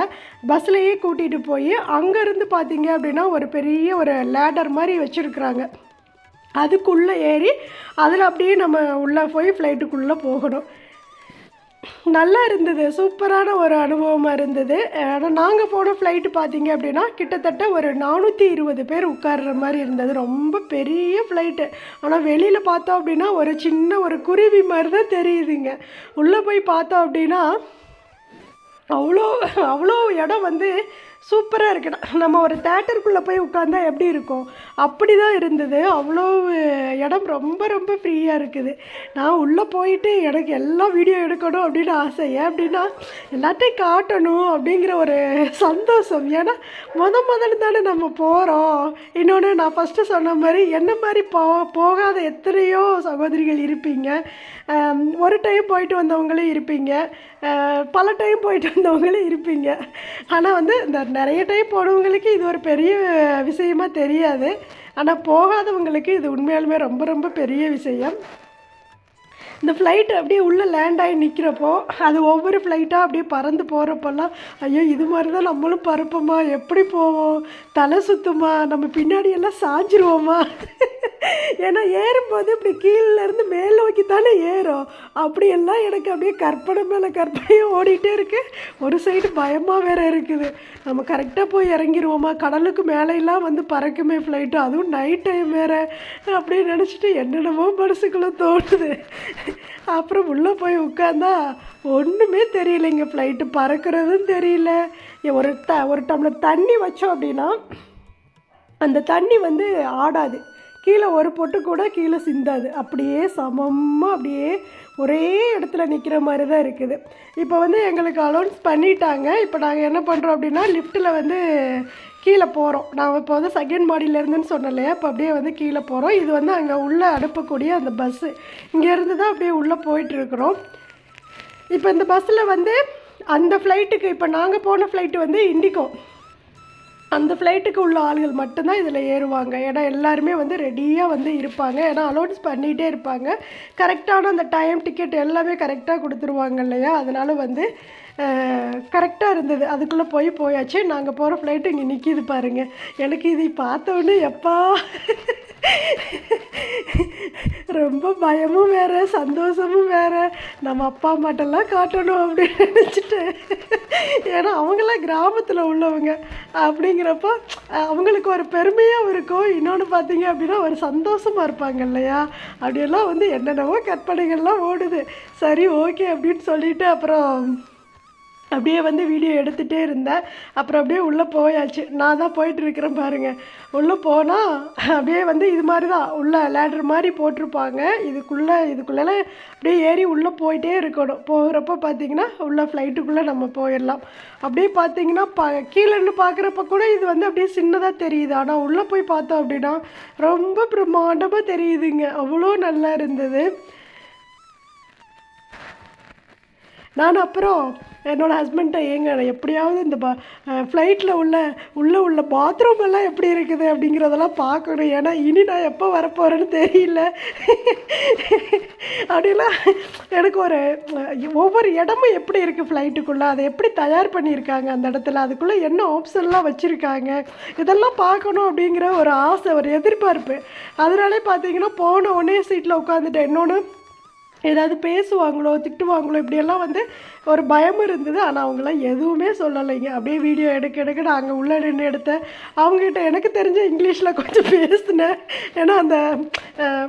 A: பஸ்லையே கூட்டிகிட்டு போய் அங்கேருந்து பார்த்தீங்க அப்படின்னா ஒரு பெரிய ஒரு லேடர் மாதிரி வச்சுருக்குறாங்க. அதுக்குள்ளே ஏறி அதில் அப்படியே நம்ம உள்ளே போய் ஃப்ளைட்டுக்குள்ளே போகணும். நல்லா இருந்தது. சூப்பரான ஒரு அனுபவமாக இருந்தது. ஆனால் நாங்கள் போன ஃப்ளைட்டு பார்த்தீங்க அப்படின்னா கிட்டத்தட்ட ஒரு நானூற்றி இருபது பேர் உட்கார்ற மாதிரி இருந்தது. ரொம்ப பெரிய ஃப்ளைட்டு ஆனால் வெளியில் பார்த்தோம் அப்படின்னா ஒரு சின்ன ஒரு குருவி மாதிரி தான் தெரியுதுங்க. உள்ளே போய் பார்த்தோம் அப்படின்னா அவ்வளோ அவ்வளோ இடம் வந்து சூப்பராக இருக்கு. நம்ம ஒரு தேட்டருக்குள்ளே போய் உட்காந்தா எப்படி இருக்கும்? அப்படி தான் இருந்தது. அவ்வளோ இடம் ரொம்ப ரொம்ப ஃப்ரீயாக இருக்குது. நான் உள்ளே போயிட்டு எனக்கு எல்லாம் வீடியோ எடுக்கணும் அப்படின்னு ஆசை. ஏன் அப்படின்னா எல்லாத்தையும் காட்டணும் அப்படிங்கிற ஒரு சந்தோஷம். ஏன்னா முத முதல்ல தானே நம்ம போகிறோம் இன்னொன்று நான் ஃபஸ்ட்டு சொன்ன மாதிரி என்ன மாதிரி போ போகாத எத்தனையோ சகோதரிகள் இருப்பீங்க. ஒரு டைம் போயிட்டு வந்தவங்களும் இருப்பீங்க. பல டைம் போயிட்டு வந்தவங்களும் இருப்பீங்க. ஆனால் வந்து இந்த நிறைய டைம் போனவங்களுக்கு இது ஒரு பெரிய விஷயமா தெரியாது. ஆனால் போகாதவங்களுக்கு இது உண்மையாலுமே ரொம்ப ரொம்ப பெரிய விஷயம். இந்த ஃப்ளைட் அப்படியே உள்ளே லேண்ட் ஆகி நிற்கிறப்போ அது ஒவ்வொரு ஃப்ளைட்டாக அப்படியே பறந்து போகிறப்பெல்லாம் ஐயோ இது மாதிரி தான் நம்மளும் பறப்போமா? எப்படி போவோம்? தலை சுத்துமா? நம்ம பின்னாடி எல்லாம் சாஞ்சிருவோமா? ஏன்னா ஏறும்போது இப்படி கீழேருந்து மேல் நோக்கி தானே ஏறும். அப்படியெல்லாம் எனக்கு அப்படியே கற்பனை மேலே கற்பனையாக ஓடிட்டே இருக்கு. ஒரு சைடு பயமாக வேற இருக்குது. நம்ம கரெக்டாக போய் இறங்கிருவோமா? கடலுக்கு மேலையெல்லாம் வந்து பறக்குமே ஃப்ளைட்டு அதுவும் நைட் டைம் வேறு. அப்படின்னு நினச்சிட்டு என்னென்னமோ மனசுக்குள்ளே தோணுது. அப்புறம் உள்ளே போய் உட்காந்தா ஒன்றுமே தெரியலைங்க ஃப்ளைட்டு பறக்கிறதும் தெரியல. ஒரு த ஒரு டம்ளர் தண்ணி வச்சோம் அப்படின்னா அந்த தண்ணி வந்து ஆடாது. கீழே ஒரு பொட்டு கூட கீழே சிந்தாது. அப்படியே சமமாக அப்படியே ஒரே இடத்துல நிற்கிற மாதிரி தான் இருக்குது. இப்போ வந்து எங்களுக்கு அலௌன்ஸ் பண்ணிட்டாங்க. இப்போ நாங்கள் என்ன பண்ணுறோம் அப்படின்னா லிஃப்ட்டில் வந்து கீழே போகிறோம் நான் இப்போ வந்து செகண்ட் மாடியிலேருந்துன்னு சொன்னேன் இல்லையா? இப்போ அப்படியே வந்து கீழே போகிறோம் இது வந்து அங்கே உள்ளே அனுப்பக்கூடிய அந்த பஸ்ஸு இங்கேருந்து தான் அப்படியே உள்ளே போயிட்டுருக்குறோம் இப்போ இந்த பஸ்ஸில் வந்து அந்த ஃப்ளைட்டுக்கு இப்போ நாங்கள் போன ஃப்ளைட்டு வந்து இண்டிகோ அந்த ஃப்ளைட்டுக்கு உள்ள ஆளுகள் மட்டும்தான் இதில் ஏறுவாங்க. ஏன்னா எல்லாருமே வந்து ரெடியாக வந்து இருப்பாங்க. ஏன்னா அலோட்ஸ் பண்ணிகிட்டே இருப்பாங்க. கரெக்டான அந்த டைம் டிக்கெட் எல்லாமே கரெக்டாக கொடுத்துருவாங்க இல்லையா? அதனால் வந்து கரெக்டாக இருந்தது. அதுக்குள்ளே போய் போயாச்சு. நாங்கள் போகிற ஃப்ளைட்டு இங்கே நிற்கிது பாருங்கள் எனக்கு இதை பார்த்தோன்னே எப்பா? ரொம்ப பயமும் வேற சந்தோஷமும் வேறு. நம்ம அப்பா அம்மாட்டெல்லாம் காட்டணும் அப்படின்னு நினச்சிட்டு. ஏன்னா அவங்களாம் கிராமத்தில் உள்ளவங்க. அப்படிங்கிறப்போ அவங்களுக்கு ஒரு பெருமையாக இருக்கும். இன்னொன்று பார்த்தீங்க அப்படின்னா ஒரு சந்தோஷமாக இருப்பாங்க இல்லையா? அப்படியெல்லாம் வந்து என்னென்னவோ கற்பனைகள்லாம் ஓடுது. சரி ஓகே அப்படின்னு சொல்லிட்டு அப்புறம் அப்படியே வந்து வீடியோ எடுத்துகிட்டே இருந்தேன். அப்புறம் அப்படியே உள்ளே போயாச்சு. நான் தான் போயிட்டுருக்கிறேன் பாருங்கள் உள்ளே போனால் அப்படியே வந்து இது மாதிரி தான் உள்ளே லேடர் மாதிரி போட்டிருப்பாங்க. இதுக்குள்ளே இதுக்குள்ளே அப்படியே ஏறி உள்ளே போயிட்டே இருக்கணும். போகிறப்ப பார்த்தீங்கன்னா உள்ளே ஃப்ளைட்டுக்குள்ளே நம்ம போயிடலாம். அப்படியே பார்த்தீங்கன்னா ப கீழேன்னு பார்க்குறப்ப கூட இது வந்து அப்படியே சின்னதாக தெரியுது. ஆனால் உள்ளே போய் பார்த்தோம் அப்படின்னா ரொம்ப பிரம்மாண்டமாக தெரியுதுங்க. அவ்வளோ நல்லா இருந்தது. நான் அப்புறம் என்னோடய ஹஸ்பண்ட்டை ஏங்க நான் எப்படியாவது இந்த பா ஃப்ளைட்டில் உள்ள உள்ளே உள்ள பாத்ரூம் எல்லாம் எப்படி இருக்குது அப்படிங்கிறதெல்லாம் பார்க்கணும். ஏன்னா இனி நான் எப்போ வரப்போகிறேன்னு தெரியல. அப்படிலாம் எனக்கு ஒரு ஒவ்வொரு இடமும் எப்படி இருக்குது ஃப்ளைட்டுக்குள்ளே அதை எப்படி தயார் பண்ணியிருக்காங்க அந்த இடத்துல? அதுக்குள்ளே என்ன ஆப்ஷன்லாம் வச்சுருக்காங்க? இதெல்லாம் பார்க்கணும் அப்படிங்கிற ஒரு ஆசை ஒரு எதிர்பார்ப்பு. அதனாலே பார்த்தீங்கன்னா போன உடனே சீட்டில் உட்காந்துட்டேன். இன்னொன்று ஏதாவது பேசுவாங்களோ திட்டுவாங்களோ இப்படியெல்லாம் வந்து ஒரு பயம் இருந்தது. ஆனால் அவங்களாம் எதுவுமே சொல்லலைங்க. அப்படியே வீடியோ எடுக்க எடுக்க நான் அங்கே உள்ளே நின்று எடுத்தேன். அவங்ககிட்ட எனக்கு தெரிஞ்ச இங்கிலீஷில் கொஞ்சம் பேசினேன். ஏன்னா அந்த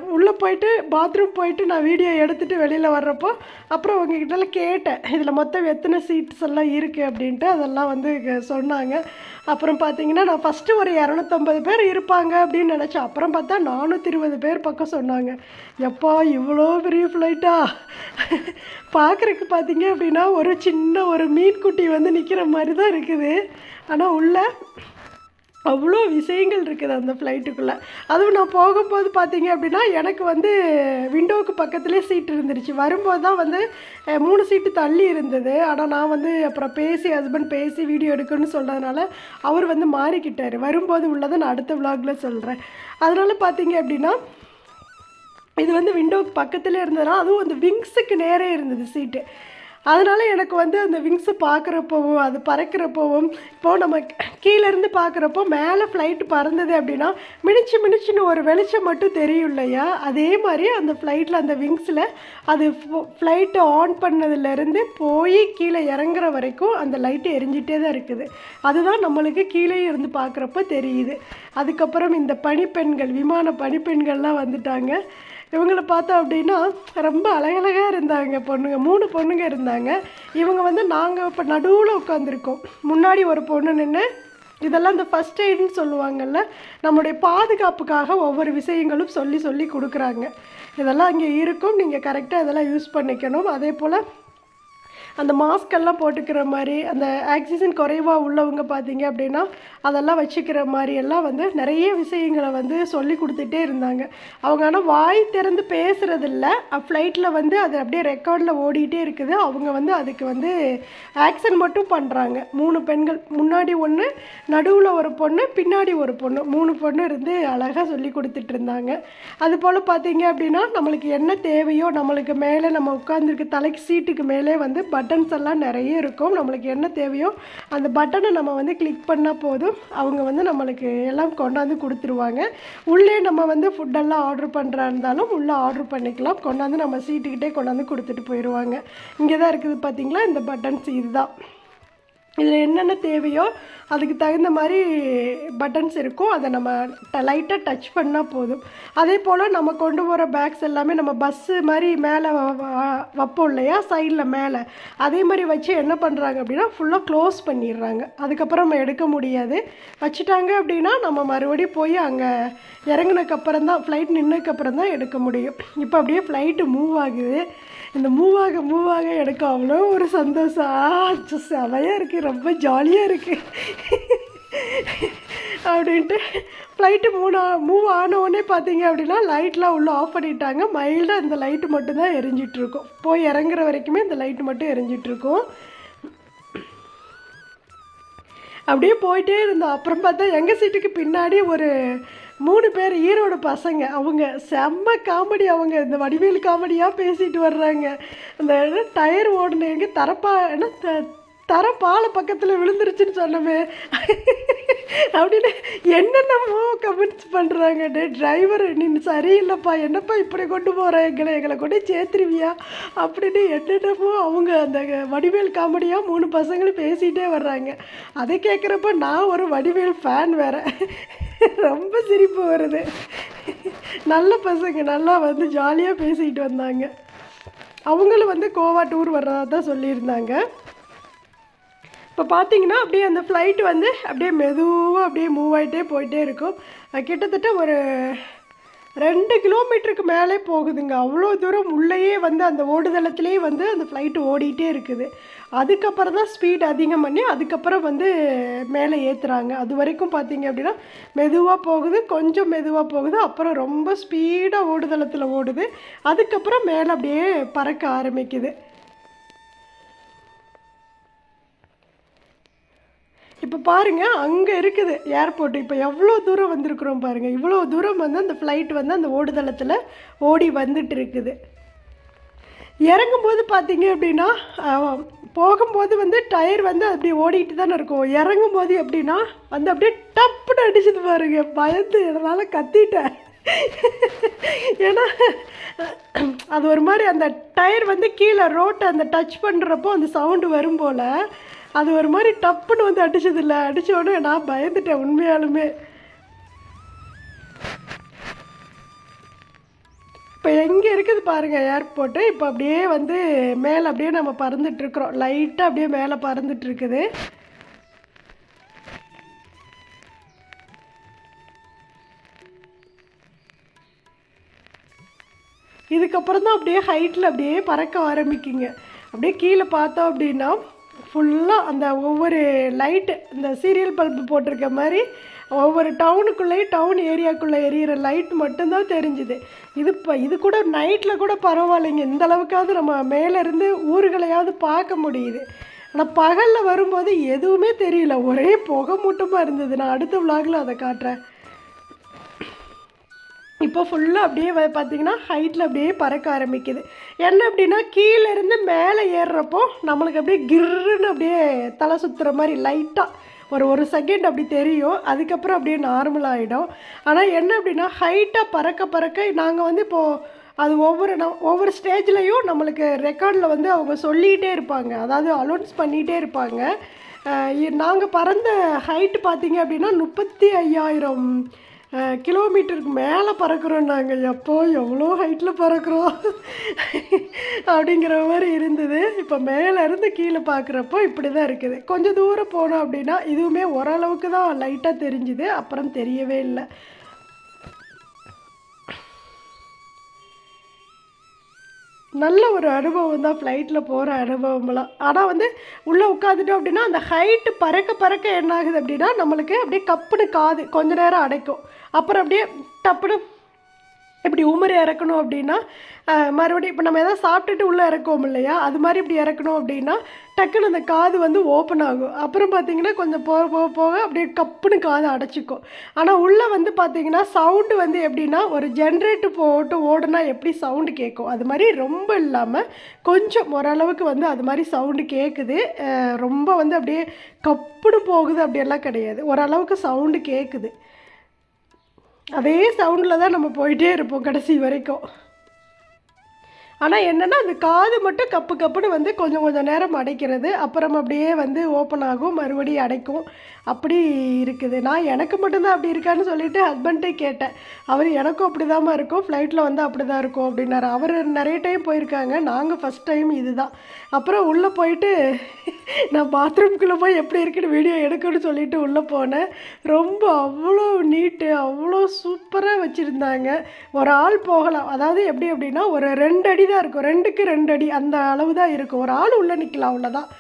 A: உள்ளே போயிட்டு பாத்ரூம் போயிட்டு நான் வீடியோ எடுத்துகிட்டு வெளியில் வர்றப்போ அப்புறம் அவங்கக்கிட்டலாம் கேட்டேன். இதில் மொத்தம் எத்தனை சீட்ஸ் எல்லாம் இருக்குது அப்படின்ட்டு அதெல்லாம் வந்து க- சொன்னாங்க. அப்புறம் பார்த்தீங்கன்னா நான் ஃபஸ்ட்டு ஒரு இரநூத்தம்பது பேர் இருப்பாங்க அப்படின்னு நினச்சேன். அப்புறம் பார்த்தா நானூற்றி இருபது பேர் பக்கம் சொன்னாங்க. எப்பா இவ்வளோ பெரிய ஃப்ளைட்டா பார்க்குறக்கு பார்த்தீங்க அப்படின்னா ஒரு சின்ன ஒரு மீன்குட்டி வந்து நிற்கிற மாதிரி தான் இருக்குது. ஆனால் உள்ள அவ்வளோ விஷயங்கள் இருக்குது அந்த ஃப்ளைட்டுக்குள்ளே அதுவும் நான் போகும்போது பார்த்தீங்க அப்படின்னா எனக்கு வந்து விண்டோவுக்கு பக்கத்துலேயே சீட் இருந்துருச்சு. வரும்போது தான் வந்து மூணு சீட்டு தள்ளி இருந்தது. ஆனால் நான் வந்து அப்புறம் பேசி ஹஸ்பண்ட் பேசி வீடியோ எடுக்கணும்னு சொல்கிறதுனால அவர் வந்து மாறிக்கிட்டார். வரும்போது உள்ளதை நான் அடுத்த விலாகில் சொல்கிறேன் அதனால் பார்த்தீங்க அப்படின்னா இது வந்து விண்டோக்கு பக்கத்தில் இருந்ததுனா அதுவும் அந்த விங்ஸுக்கு நேரே இருந்தது சீட்டு அதனால் எனக்கு வந்து அந்த விங்ஸை பார்க்குறப்பவும் அது பறக்கிறப்பவும் இப்போது நம்ம கீழே இருந்து பார்க்குறப்போ மேலே ஃப்ளைட் பறந்தது அப்படின்னா மினிச்சு மினிச்சுன்னு ஒரு வெளிச்சம் மட்டும் தெரியும் இல்லையா? அதே மாதிரி அந்த ஃப்ளைட்டில் அந்த விங்ஸில் அது ஃப்ளைட்டை ஆன் பண்ணதுலேருந்து போய் கீழே இறங்குற வரைக்கும் அந்த லைட்டு எரிஞ்சிட்டே தான் இருக்குது. அதுதான் நம்மளுக்கு கீழே இருந்து பார்க்குறப்ப தெரியுது. அதுக்கப்புறம் இந்த பனிப்பெண்கள் விமான பனிப்பெண்கள்லாம் வந்துட்டாங்க. இவங்கள பார்த்தோம் அப்படின்னா ரொம்ப அழகழகாக இருந்தாங்க பொண்ணுங்க. மூணு பொண்ணுங்க இருந்தாங்க. இவங்க வந்து நாங்கள் இப்போ நடுவில் உட்காந்துருக்கோம் முன்னாடி ஒரு பொண்ணு நின்று இதெல்லாம் இந்த ஃபஸ்ட் எய்டுன்னு சொல்லுவாங்கல்ல நம்முடைய பாதுகாப்புக்காக ஒவ்வொரு விஷயங்களும் சொல்லி சொல்லி கொடுக்குறாங்க. இதெல்லாம் இங்கே இருக்கும். நீங்கள் கரெக்டாக இதெல்லாம் யூஸ் பண்ணிக்கணும். அதே போல் அந்த மாஸ்கெல்லாம் போட்டுக்கிற மாதிரி அந்த ஆக்சிஜன் குறைவாக உள்ளவங்க பார்த்தீங்க அப்படின்னா அதெல்லாம் வச்சுக்கிற மாதிரி எல்லாம் வந்து நிறைய விஷயங்களை வந்து சொல்லி கொடுத்துட்டே இருந்தாங்க. அவங்க ஆனால் வாய் திறந்து பேசுகிறதில்ல ஃப்ளைட்டில் வந்து அது அப்படியே ரெக்கார்டில் ஓடிட்டே இருக்குது. அவங்க வந்து அதுக்கு வந்து ஆக்ஷன் மட்டும் பண்ணுறாங்க மூணு பெண்கள். முன்னாடி ஒன்று நடுவில் ஒரு பொண்ணு பின்னாடி ஒரு பொண்ணு. மூணு பொண்ணு இருந்து அழகாக சொல்லி கொடுத்துட்டு இருந்தாங்க. அது போல் பார்த்தீங்க அப்படின்னா நம்மளுக்கு என்ன தேவையோ நம்மளுக்கு மேலே நம்ம உட்காந்துருக்க தலைக்கு சீட்டுக்கு மேலே வந்து பட்டன்ஸ் எல்லாம் நிறைய இருக்கும். நம்மளுக்கு என்ன தேவையோ அந்த பட்டனை நம்ம வந்து கிளிக் பண்ணால் போதும். அவங்க வந்து நம்மளுக்கு எல்லாம் கொண்டாந்து கொடுத்துருவாங்க. உள்ளே நம்ம வந்து ஃபுட்டெல்லாம் ஆர்டர் பண்ணுறா இருந்தாலும் உள்ளே ஆர்டர் பண்ணிக்கலாம். கொண்டாந்து நம்ம சீட்டுக்கிட்டே கொண்டாந்து கொடுத்துட்டு போயிடுவாங்க இங்கே தான் இருக்குது பார்த்தீங்களா இந்த பட்டன்ஸ் இதுதான். இதில் என்னென்ன தேவையோ அதுக்கு தகுந்த மாதிரி பட்டன்ஸ் இருக்கும். அதை நம்ம லைட்டாக டச் பண்ணால் போதும். அதே போல் நம்ம கொண்டு போகிற பேக்ஸ் எல்லாமே நம்ம பஸ்ஸு மாதிரி மேலே வைப்போம் இல்லையா? சைடில் மேலே. அதே மாதிரி வச்சு என்ன பண்ணுறாங்க அப்படின்னா ஃபுல்லாக க்ளோஸ் பண்ணிடுறாங்க. அதுக்கப்புறம் நம்ம எடுக்க முடியாது. வச்சுட்டாங்க அப்படின்னா நம்ம மறுபடியும் போய் அங்கே இறங்கினக்கப்புறம் தான் ஃப்ளைட் நின்னதுக்கப்புறம் தான் எடுக்க முடியும். இப்போ அப்படியே ஃப்ளைட்டு மூவ் ஆகுது. இந்த மூவ் ஆக மூவ் ஆக எனக்கு அவ்வளோ ஒரு சந்தோஷம். ஆச்சு செமையாக இருக்குது ரொம்ப ஜாலியாக இருக்குது அப்படின்ட்டு ஃப்ளைட்டு மூணு மூவ் ஆனவுடனே பார்த்தீங்க அப்படின்னா லைட்லாம் உள்ளே ஆஃப் பண்ணிட்டாங்க. மைல்டாக இந்த லைட்டு மட்டும்தான் எரிஞ்சிட்ருக்கோம் போய் இறங்குற வரைக்குமே இந்த லைட்டு மட்டும் எரிஞ்சிட்ருக்கோம் அப்படியே போயிட்டே இருந்தோம். அப்புறம் பார்த்தா எங்கள் சீட்டுக்கு பின்னாடி ஒரு மூணு பேர் ஈரோடு பசங்க. அவங்க செம்ம காமெடி அவங்க இந்த வடிவேல் காமெடியாக பேசிட்டு வர்றாங்க. அந்த டயர் ஓடுனேங்க தரப்பா என்ன த- தர பாலை பக்கத்தில் விழுந்துருச்சுன்னு சொன்னமே. அப்படின்னு என்னென்னமோ கமெண்ட்ஸ் பண்ணுறாங்க டே டிரைவர் நீ சரியில்லைப்பா. என்னப்பா இப்படி கொண்டு போகிற எங்களை எங்களை கொண்டு சேர்த்துருவியா? அப்படின்னு என்னென்னமோ அவங்க அந்த வடிவேல் காமெடியாக மூணு பசங்களும் பேசிகிட்டே வர்றாங்க. அதை கேட்குறப்ப நான் ஒரு வடிவேல் ஃபேன் வேறு. ரொம்ப சிரிப்பு வருது. நல்ல பசங்க நல்லா வந்து ஜாலியாக பேசிக்கிட்டு வந்தாங்க. அவங்களும் வந்து கோவா டூர் வர்றதா தான் சொல்லியிருந்தாங்க. இப்போ பார்த்தீங்கன்னா அப்படியே அந்த ஃப்ளைட் வந்து அப்படியே மெதுவாக அப்படியே மூவ் ஆகிட்டே போயிட்டே இருக்கும். கிட்டத்தட்ட ஒரு ரெண்டு கிலோமீட்டருக்கு மேலே போகுதுங்க. அவ்வளோ தூரம் உள்ளேயே வந்து அந்த ஓடுதளத்துலேயே வந்து அந்த ஃப்ளைட்டு ஓடிட்டே இருக்குது. அதுக்கப்புறம் தான் ஸ்பீட் அதிகம் பண்ணி அதுக்கப்புறம் வந்து மேலே ஏற்றுறாங்க அது வரைக்கும் பார்த்தீங்க அப்படின்னா மெதுவாக போகுது கொஞ்சம் மெதுவாக போகுது அப்புறம் ரொம்ப ஸ்பீடாக ஓடுதளத்தில் ஓடுது. அதுக்கப்புறம் மேலே அப்படியே பறக்க ஆரம்பிக்குது. இப்போ பாருங்க அங்கே இருக்குது ஏர்போர்ட் இப்போ எவ்வளோ தூரம் வந்திருக்கிறோம் பாருங்க. இவ்வளோ தூரம் வந்து அந்த ஃப்ளைட் வந்து அந்த ஓடுதளத்தில் ஓடி வந்துட்டு இருக்குது. இறங்கும்போது பார்த்தீங்க அப்படின்னா போகும்போது வந்து டயர் வந்து அப்படி ஓடிட்டு தானே இருக்கும். இறங்கும்போது எப்படின்னா வந்து அப்படியே டப்புன்னு அடிச்சது பாருங்க. பயந்து என்னால் கத்திட்டேன். ஏன்னா அது ஒரு மாதிரி அந்த டயர் வந்து கீழே ரோட்டை அந்த டச் பண்ணுறப்போ அந்த சவுண்டு வரும் போல் அது ஒரு மாதிரி டப்புன்னு வந்து அடிச்சதில்ல. அடித்த உடனே நான் பயந்துட்டேன் உண்மையாலுமே. இப்போ எங்கே இருக்குது பாருங்கள் ஏர்போர்ட்டு இப்போ அப்படியே வந்து மேலே அப்படியே நம்ம பறந்துட்டுருக்குறோம் லைட்டாக அப்படியே மேலே பறந்துட்டுருக்குது இதுக்கப்புறம் தான் அப்படியே ஹைட்டில் அப்படியே பறக்க ஆரம்பிக்குங்க. அப்படியே கீழே பார்த்தோம் அப்படின்னா ஃபுல்லாக அந்த ஒவ்வொரு லைட்டு இந்த சீரியல் பல்பு போட்டிருக்க மாதிரி ஒவ்வொரு டவுனுக்குள்ளேயும் டவுன் ஏரியாக்குள்ளே எரியிற லைட் மட்டும்தான் தெரிஞ்சுது. இது இப்போ இது கூட நைட்டில் கூட பரவாயில்லைங்க. இந்த அளவுக்காவது நம்ம மேலேருந்து ஊர்களையாவது பார்க்க முடியுது. ஆனால் பகலில் வரும்போது எதுவுமே தெரியல. ஒரே புகை மூட்டமாக இருந்தது. நான் அடுத்த விலாகில் அதை காட்டுறேன். இப்போ ஃபுல்லாக அப்படியே பார்த்திங்கன்னா பார்த்தீங்கன்னா ஹைட்டில் அப்படியே பறக்க ஆரம்பிக்குது. என்ன அப்படின்னா கீழேருந்து மேலே ஏறுறப்போ நம்மளுக்கு அப்படியே கிர்ன்னு அப்படியே தலை சுற்றுற மாதிரி லைட்டாக ஒரு ஒரு செகண்ட் அப்படி தெரியும். அதுக்கப்புறம் அப்படியே நார்மல் ஆகிடும் ஆனால் என்ன அப்படின்னா ஹைட்டாக பறக்க பறக்க நாங்கள் வந்து இப்போது அது ஒவ்வொரு நம் ஒவ்வொரு ஸ்டேஜ்லேயும் நம்மளுக்கு ரெக்கார்டில் வந்து அவங்க சொல்லிகிட்டே இருப்பாங்க. அதாவது அலௌன்ஸ் பண்ணிகிட்டே இருப்பாங்க. நாங்கள் பறந்த ஹைட்டு பார்த்தீங்க அப்படின்னா முப்பத்தி ஐயாயிரம் கிலோமீட்டருக்கு மேலே பறக்கிறோம் நாங்கள். எப்போ எவ்வளோ ஹைட்டில் பறக்கிறோம்? அப்படிங்கிற மாதிரி இருந்தது. இப்போ மேலேருந்து கீழே பார்க்குறப்போ இப்படி தான் இருக்குது. கொஞ்சம் தூரம் போனோம் அப்படின்னா இதுவுமே ஓரளவுக்கு தான் லைட்டாக தெரிஞ்சுது. அப்புறம் தெரியவே இல்லை. நல்ல ஒரு அனுபவம் தான் ஃப்ளைட்டில் போகிற அனுபவம்லாம். ஆனால் வந்து உள்ளே உட்காந்துட்டோம் அப்படின்னா அந்த ஹைட்டு பறக்க பறக்க என்ன ஆகுது அப்படின்னா நம்மளுக்கு அப்படியே கப்புன்னு காது கொஞ்ச நேரம் அடைக்கும். அப்புறம் அப்படியே டப்புனு இப்படி உமரி இறக்கணும் அப்படின்னா மறுபடியும் இப்போ நம்ம எதாவது சாப்பிட்டுட்டு உள்ளே இறக்குவோம் இல்லையா? அது மாதிரி இப்படி இறக்கணும் அப்படின்னா டக்குன்னு அந்த காது வந்து ஓப்பன் ஆகும். அப்புறம் பார்த்தீங்கன்னா கொஞ்சம் போக போக போக அப்படியே கப்புன்னு காது அடைச்சிக்கும். ஆனால் உள்ளே வந்து பார்த்தீங்கன்னா சவுண்டு வந்து எப்படின்னா ஒரு ஜென்ரேட்டர் போட்டு ஓடுனா எப்படி சவுண்டு கேட்கும்? அது மாதிரி ரொம்ப இல்லாமல் கொஞ்சம் ஓரளவுக்கு வந்து அது மாதிரி சவுண்டு கேட்குது ரொம்ப வந்து அப்படியே கப்புன்னு போகுது அப்படியெல்லாம் கிடையாது. ஓரளவுக்கு சவுண்டு கேட்குது அதே சவுண்டில் தான் நம்ம போயிட்டே இருப்போம் கடைசி வரைக்கும். ஆனால் என்னென்னா அந்த காது மட்டும் கப்பு கப்புன்னு வந்து கொஞ்சம் கொஞ்சம் நேரம் அடைக்கிறது. அப்புறம் அப்படியே வந்து ஓப்பன் ஆகும் மறுபடியும் அடைக்கும். அப்படி இருக்குது. நான் எனக்கு மட்டும்தான் அப்படி இருக்கான்னு சொல்லிட்டு ஹஸ்பண்ட்டே கேட்டேன். அவர் எனக்கும் அப்படி இருக்கும். ஃப்ளைட்டில் வந்து அப்படி தான் இருக்கும் அப்படின்னாரு. அவர் நிறைய டைம் போயிருக்காங்க. நாங்கள் ஃபஸ்ட் டைம் இதுதான். அப்புறம் உள்ளே போயிட்டு நான் பாத்ரூம்குள்ளே போய் எப்படி இருக்குன்னு வீடியோ எடுக்கணும்னு சொல்லிட்டு உள்ளே போனேன். ரொம்ப அவ்வளோ நீட்டு அவ்வளோ சூப்பராக வச்சுருந்தாங்க. ஒரு ஆள் போகலாம். அதாவது எப்படி அப்படின்னா ஒரு ரெண்டு அடி தான் இருக்கும். ரெண்டுக்கு ரெண்டு அடி அந்த அளவு தான் இருக்கும். ஒரு ஆள் உள்ளே நிற்கலாம் அவ்வளோதான்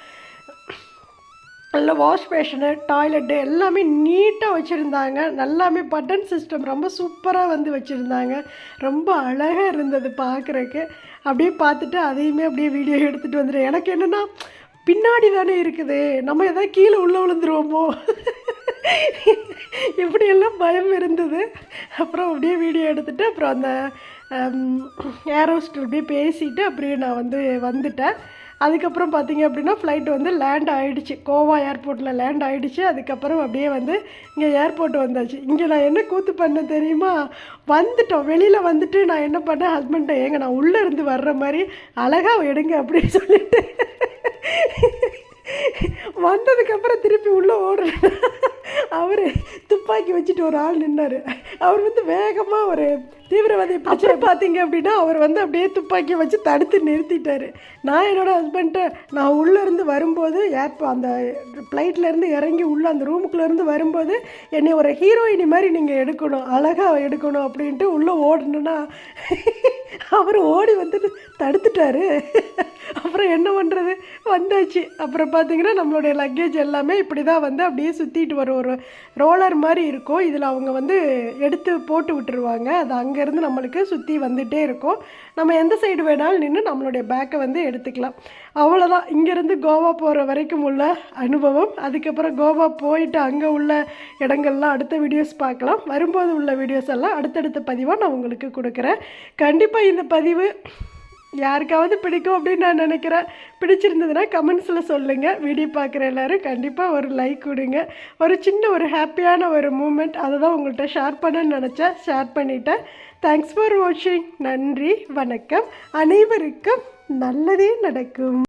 A: நல்ல வாஷ் பேஷனு டாய்லெட்டு எல்லாமே நீட்டாக வச்சுருந்தாங்க. நல்லாமே பட்டன் சிஸ்டம் ரொம்ப சூப்பராக வந்து வச்சுருந்தாங்க. ரொம்ப அழகாக இருந்தது பார்க்குறக்கு அப்படியே பார்த்துட்டு அதையுமே அப்படியே வீடியோ எடுத்துகிட்டு வந்துடுறேன் எனக்கு என்னென்னா பின்னாடி தானே இருக்குது. நம்ம எதாவது கீழே உள்ளே விழுந்துருவோமோ? இப்படியெல்லாம் பயம் இருந்தது. அப்புறம் அப்படியே வீடியோ எடுத்துகிட்டு அப்புறம் அந்த ஏரோஸ்டர் அப்படியே பேசிட்டு அப்படியே நான் வந்து வந்துட்டேன். அதுக்கப்புறம் பார்த்தீங்க அப்படின்னா ஃப்ளைட் வந்து லேண்ட் ஆகிடுச்சு கோவா ஏர்போர்ட்டில் லேண்ட் ஆகிடுச்சு அதுக்கப்புறம் அப்படியே வந்து இங்கே ஏர்போர்ட் வந்தாச்சு. இங்கே நான் என்ன கூத்து பண்ண தெரியுமா? வந்துட்டோம். வெளியில் வந்துட்டு நான் என்ன பண்ணேன்? ஹஸ்பண்ட்டை ஏங்க நான் உள்ளே இருந்து வர்ற மாதிரி அழகாக எடுங்க அப்படின்னு சொல்லிட்டு. வந்ததுக்கப்புறம் திருப்பி உள்ளே ஓடுறேன். அவர் துப்பாக்கி வச்சுட்டு ஒரு ஆள் நின்னார். அவர் வந்து வேகமாக ஒரு தீவிரவாதி அப்புறம் பார்த்தீங்க அப்படின்னா அவர் வந்து அப்படியே துப்பாக்கியை வச்சு தடுத்து நிறுத்திட்டாரு. நான் என்னோட ஹஸ்பண்ட்டை நான் உள்ளேருந்து வரும்போது ஏர்போ அந்த ஃப்ளைட்லேருந்து இறங்கி உள்ளே அந்த ரூமுக்குள்ளேருந்து வரும்போது என்னை ஒரு ஹீரோயினி மாதிரி நீங்கள் எடுக்கணும் அழகாக எடுக்கணும் அப்படின்ட்டு உள்ளே ஓடணுன்னா அவர் ஓடி வந்துட்டு தடுத்துட்டாரு. அப்புறம் என்ன பண்ணுறது வந்தாச்சு. அப்புறம் பார்த்தீங்கன்னா நம்மளுடைய லக்கேஜ் எல்லாமே இப்படி தான் வந்து அப்படியே சுற்றிட்டு வரும் ஒரு ரோலர் மாதிரி இருக்கும். இதில் அவங்க வந்து எடுத்து போட்டு விட்டுருவாங்க. அது அங்கேருந்து நம்மளுக்கு சுற்றி வந்துகிட்டே இருக்கும். நம்ம எந்த சைடு வேணாலும் நின்று நம்மளுடைய பேக்கை வந்து எடுத்துக்கலாம். அவ்வளோதான் இங்கேருந்து கோவா போகிற வரைக்கும் உள்ள அனுபவம். அதுக்கப்புறம் கோவா போயிட்டு அங்கே உள்ள இடங்கள்லாம் அடுத்த வீடியோஸ் பார்க்கலாம். வரும்போது உள்ள வீடியோஸ் எல்லாம் அடுத்தடுத்த பதிவாக நான் உங்களுக்கு கொடுக்குறேன். கண்டிப்பாக இந்த பதிவு யாருக்காவது பிடிக்கும் அப்படின்னு நான் நினைக்கிறேன். பிடிச்சிருந்ததுன்னா கமெண்ட்ஸில் சொல்லுங்கள் வீடியோ பார்க்குற எல்லோரும் கண்டிப்பாக ஒரு லைக் கொடுங்க. ஒரு சின்ன ஒரு ஹாப்பியான ஒரு மூமெண்ட் அதை தான் உங்கள்கிட்ட ஷேர் பண்ணணும்னு நினச்சேன். ஷேர் பண்ணிட்டேன். தேங்க்ஸ் ஃபார் வாட்சிங் நன்றி வணக்கம். அனைவருக்கும் நல்லதே நடக்கும்.